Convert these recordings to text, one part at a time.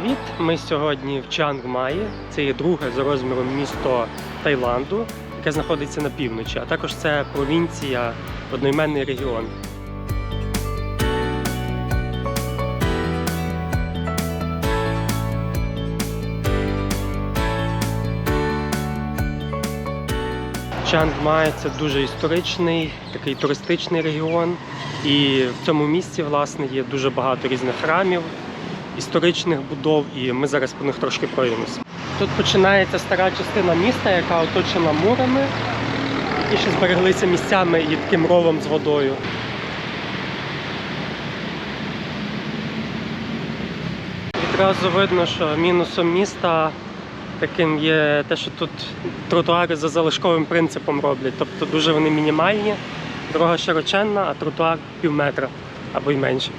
привіт! Ми сьогодні в Чангмаї. Це є друге за розміром місто Таїланду, яке знаходиться на півночі, а також це провінція, одноіменний регіон. Чангмай це дуже історичний, такий туристичний регіон. І в цьому місці, власне, є дуже багато різних храмів, історичних будов, і ми зараз по них трошки пройдемося. Тут починається стара частина міста, яка оточена мурами, які ще збереглися місцями і таким ровом з водою. Відразу видно, що мінусом міста таким є те, що тут тротуари за залишковим принципом роблять. Тобто дуже вони мінімальні, дорога широченна, а тротуар пів метра або й менше.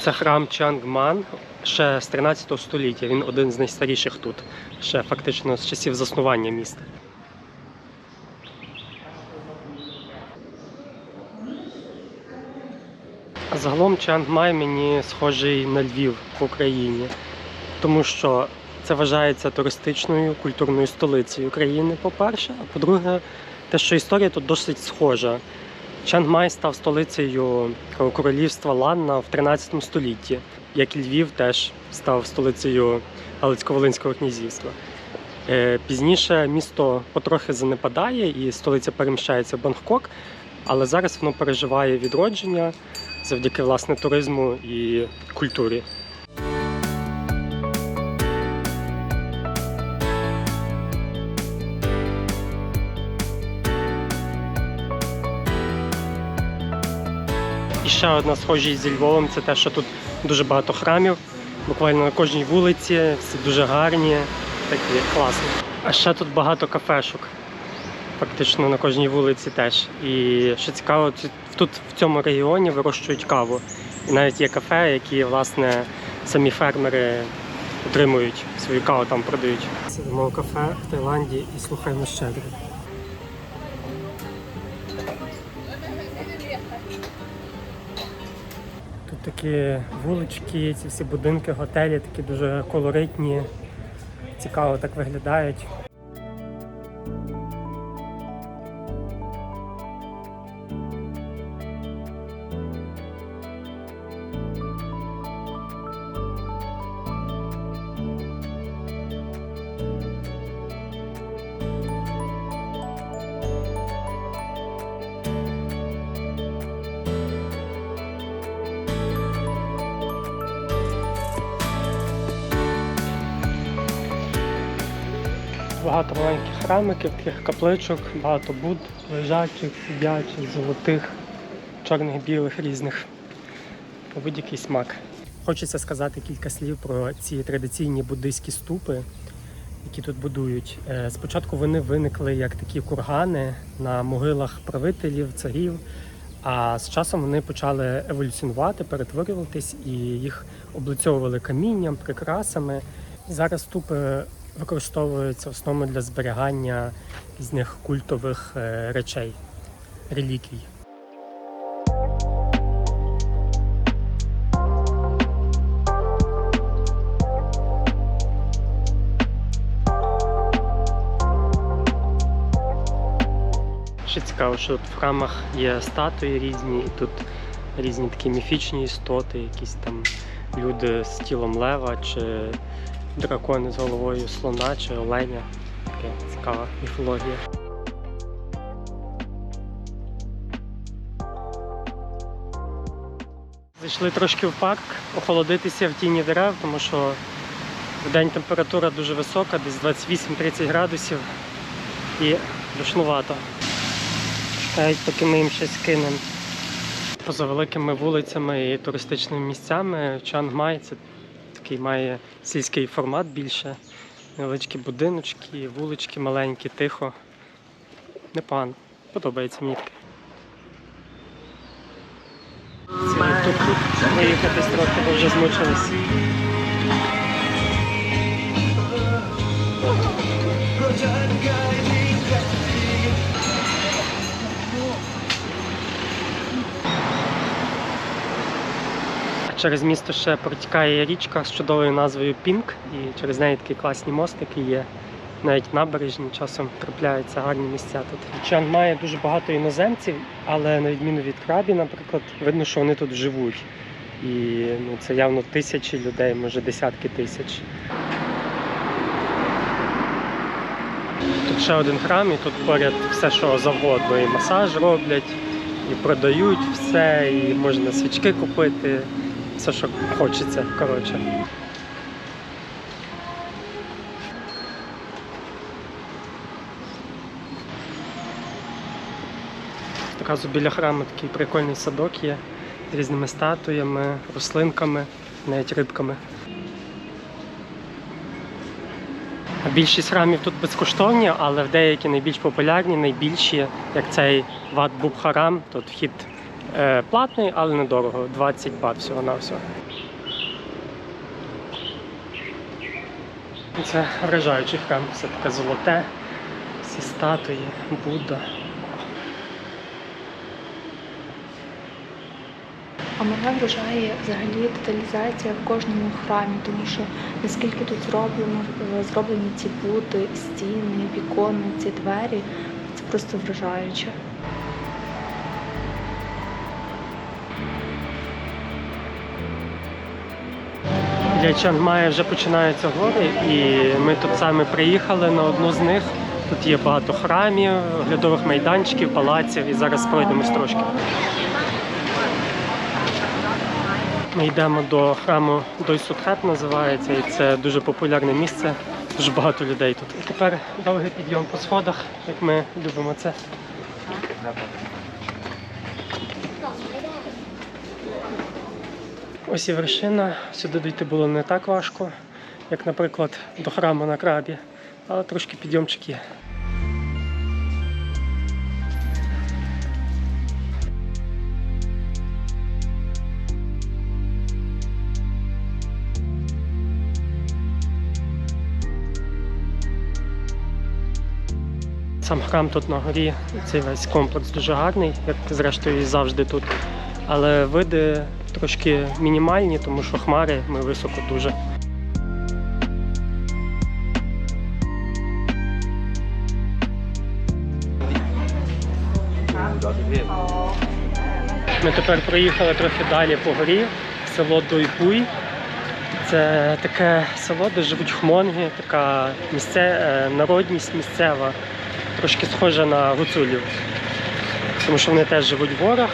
Це храм Чангман ще з 13 століття. Він один з найстаріших тут, ще фактично з часів заснування міста. Загалом Чангмай мені схожий на Львів в Україні, тому що це вважається туристичною культурною столицею України, по-перше, а по-друге, те, що історія тут досить схожа. Чангмай став столицею королівства Ланна в 13 столітті, як і Львів теж став столицею Галицько-Волинського князівства. Е, Пізніше місто потрохи занепадає і столиця переміщається в Бангкок, але зараз воно переживає відродження завдяки власне туризму і культурі. І ще одна схожість зі Львовом це те, що тут дуже багато храмів, буквально на кожній вулиці, всі дуже гарні, такі класні. А ще тут багато кафешок, фактично на кожній вулиці теж. І що цікаво, тут в цьому регіоні вирощують каву. І навіть є кафе, які власне самі фермери отримують свою каву там продають. Сидимо в кафе в Таїланді і слухаємо щедро. Такі вулички, ці всі будинки, готелі, такі дуже колоритні, цікаво так виглядають. Багато маленьких храмиків, таких капличок, багато буд, лежачих, сидячих, золотих, чорних, білих, різних. Будь-який смак. Хочеться сказати кілька слів про ці традиційні буддийські ступи, які тут будують. Е, Спочатку вони виникли як такі кургани на могилах правителів, царів. А з часом вони почали еволюціонувати, перетворюватись і їх облицьовували камінням, прикрасами. Зараз ступи використовуються в основному для зберігання різних культових е, речей, реліквій. Ще цікаво, що тут в храмах є статуї різні, і тут різні такі міфічні істоти, якісь там люди з тілом лева, чи дракони з головою слона чи оленя. Таке цікава міфологія. Зайшли трошки в парк, охолодитися в тіні дерев, тому що в день температура дуже висока, десь 28-30 градусів і душнувато. Чекають, поки ми їм щось кинемо. Поза великими вулицями і туристичними місцями Чангмай це такий має сільський формат більше. Невеличкі будиночки, вулички маленькі, тихо. Непогано. Подобається мені таке. Тут виїхати трохи, бо вже змучились. Через місто ще протікає річка з чудовою назвою Пінк, і через неї такі класні мостики є. Навіть набережні часом трапляються гарні місця тут. В Чангмаї дуже багато іноземців, але на відміну від крабі, наприклад, видно, що вони тут живуть. І ну, це явно тисячі людей, може десятки тисяч. Тут ще один храм, і тут поряд все, що завгодно. І масаж роблять, і продають все, і можна свічки купити, все, що хочеться. Коротше. Одразу біля храму такий прикольний садок є з різними статуями, рослинками, навіть рибками. Більшість храмів тут безкоштовні, але в деякі найбільш популярні, найбільші, як цей Ват Бубхарам, тут вхід платний, але недорого, 20 бат всього на всього. Це вражаючий храм, все таке золоте, всі статуї, Будда. А мене вражає взагалі деталізація в кожному храмі, тому що наскільки тут зроблено, е, зроблені ці бути, стіни, вікони, ці двері, це просто вражаюче. Для Чангмая вже починаються гори, і ми тут саме приїхали на одну з них. Тут є багато храмів, оглядових майданчиків, палаців, і зараз пройдемось трошки. Ми йдемо до храму Дойсутхет називається, і це дуже популярне місце. Дуже багато людей тут. І тепер довгий підйом по сходах, як ми любимо це. Ось і вершина. Сюди дійти було не так важко, як, наприклад, до храму на крабі, але трошки підйомчик є. Сам храм тут на горі, цей весь комплекс дуже гарний, як зрештою і завжди тут. Але види трошки мінімальні, тому що хмари ми високо дуже. Ми тепер проїхали трохи далі по горі, село Дойпуй. Це таке село, де живуть хмонги, така місце, е, народність місцева, трошки схожа на гуцулів. Тому що вони теж живуть в горах,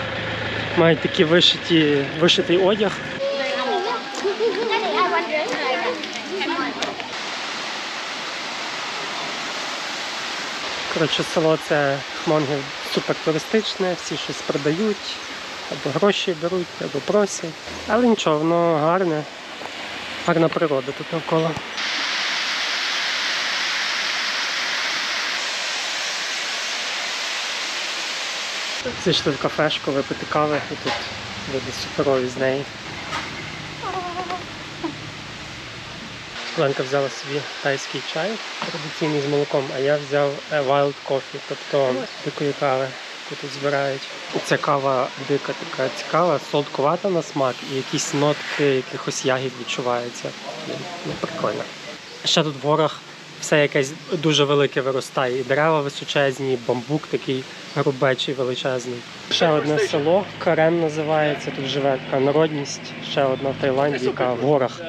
мають такий вишиті, вишитий одяг. Коротше, село це хмонги супер туристичне, всі щось продають, або гроші беруть, або просять. Але нічого, воно гарне, гарна природа тут навколо. Зайшли в кафешку, випити кави і тут люди суперові з неї. Ленка взяла собі тайський чай традиційний з молоком, а я взяв е, wild coffee, тобто дикої кави, яку тут збирають. Ця кава дика така цікава, солодкувата на смак і якісь нотки якихось ягід відчуваються. Ну, прикольно. Ще тут в горах все якесь дуже велике виростає. І дерева височезні, і бамбук такий грубечий, величезний. Ще одне село, Карен називається, тут живе така народність, ще одна в Таїланді, яка в горах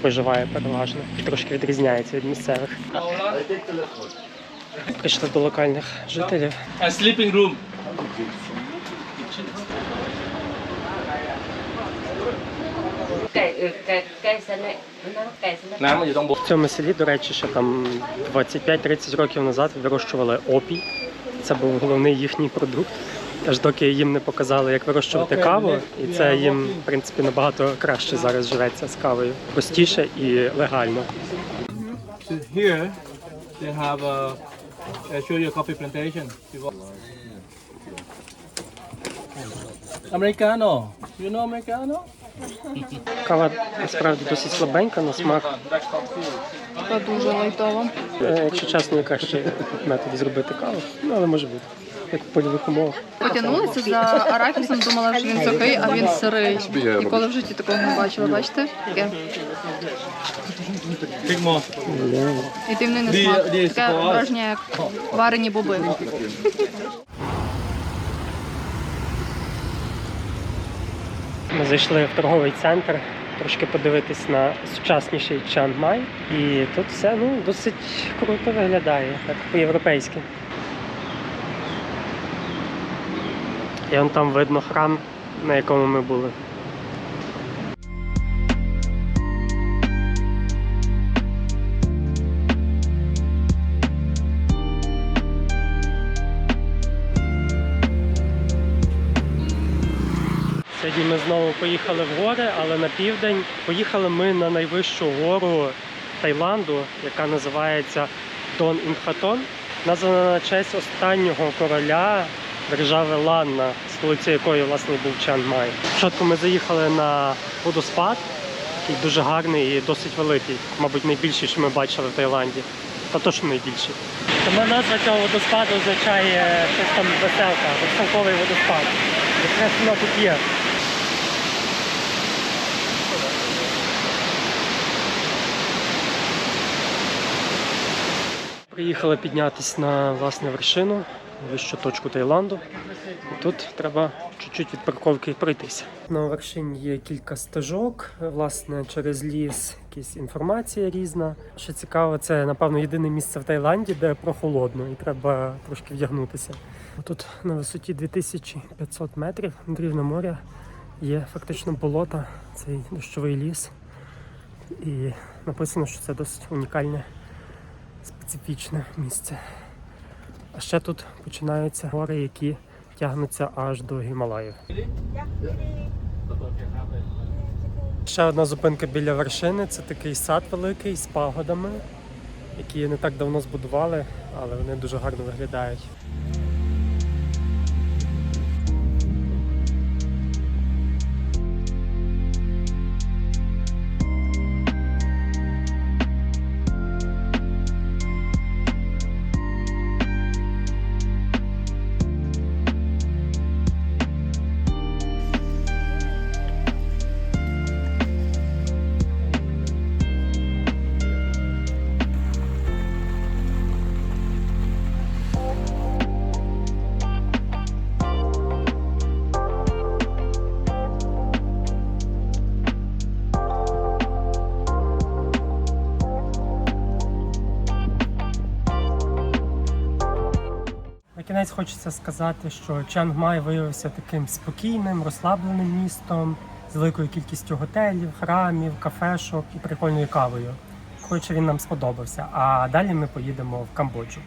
проживає переважно. Трошки відрізняється від місцевих. Прийшли до локальних жителів. Room. บน В цьому селі, до речі, ще там 25-30 років назад вирощували опій. Це був головний їхній продукт. Аж доки їм не показали, як вирощувати каву, і це їм, в принципі, набагато краще зараз живеться з кавою. Простіше і легально. Here they have a I show you a coffee plantation. Americano. You know Americano? Кава насправді досить слабенька на смак. Це дуже лайтово. Е, Якщо чесно, яка ще метод зробити каву, ну але може бути. як в польових умовах. Потягнулася за арахісом, думала, що він сухий, а він сирий. Ніколи в житті такого не бачила, бачите? Таке. І дивний не смак. Таке враження, як варені боби. Ми зайшли в торговий центр, трошки подивитись на сучасніший Чангмай. І тут все ну, досить круто виглядає, так по-європейськи. І вон там видно храм, на якому ми були. Сьогодні ми знову поїхали в гори, але на південь. Поїхали ми на найвищу гору Таїланду, яка називається Дон Інхатон. Названа на честь останнього короля держави Ланна, столиця якої власне був Чан Май. Спочатку ми заїхали на водоспад, який дуже гарний і досить великий, мабуть, найбільший, що ми бачили в Таїланді. Та точно найбільший. Сама назва цього водоспаду означає щось там веселка, веселковий водоспад. Якраз воно тут є. Приїхали піднятися на власне вершину, вищу точку Таїланду. Тут треба чуть-чуть від парковки пройтися. На вершині є кілька стежок, власне, через ліс якась інформація різна. Що цікаво, це напевно єдине місце в Таїланді, де прохолодно і треба трошки вдягнутися. Тут на висоті 2500 метрів над рівнем моря є фактично болото, цей дощовий ліс. І написано, що це досить унікальне специфічне місце. А ще тут починаються гори, які тягнуться аж до Гімалаїв. Ще одна зупинка біля вершини це такий сад великий з пагодами, які не так давно збудували, але вони дуже гарно виглядають. Кінець хочеться сказати, що Чангмай виявився таким спокійним, розслабленим містом з великою кількістю готелів, храмів, кафешок і прикольною кавою. Хоче він нам сподобався. А далі ми поїдемо в Камбоджу.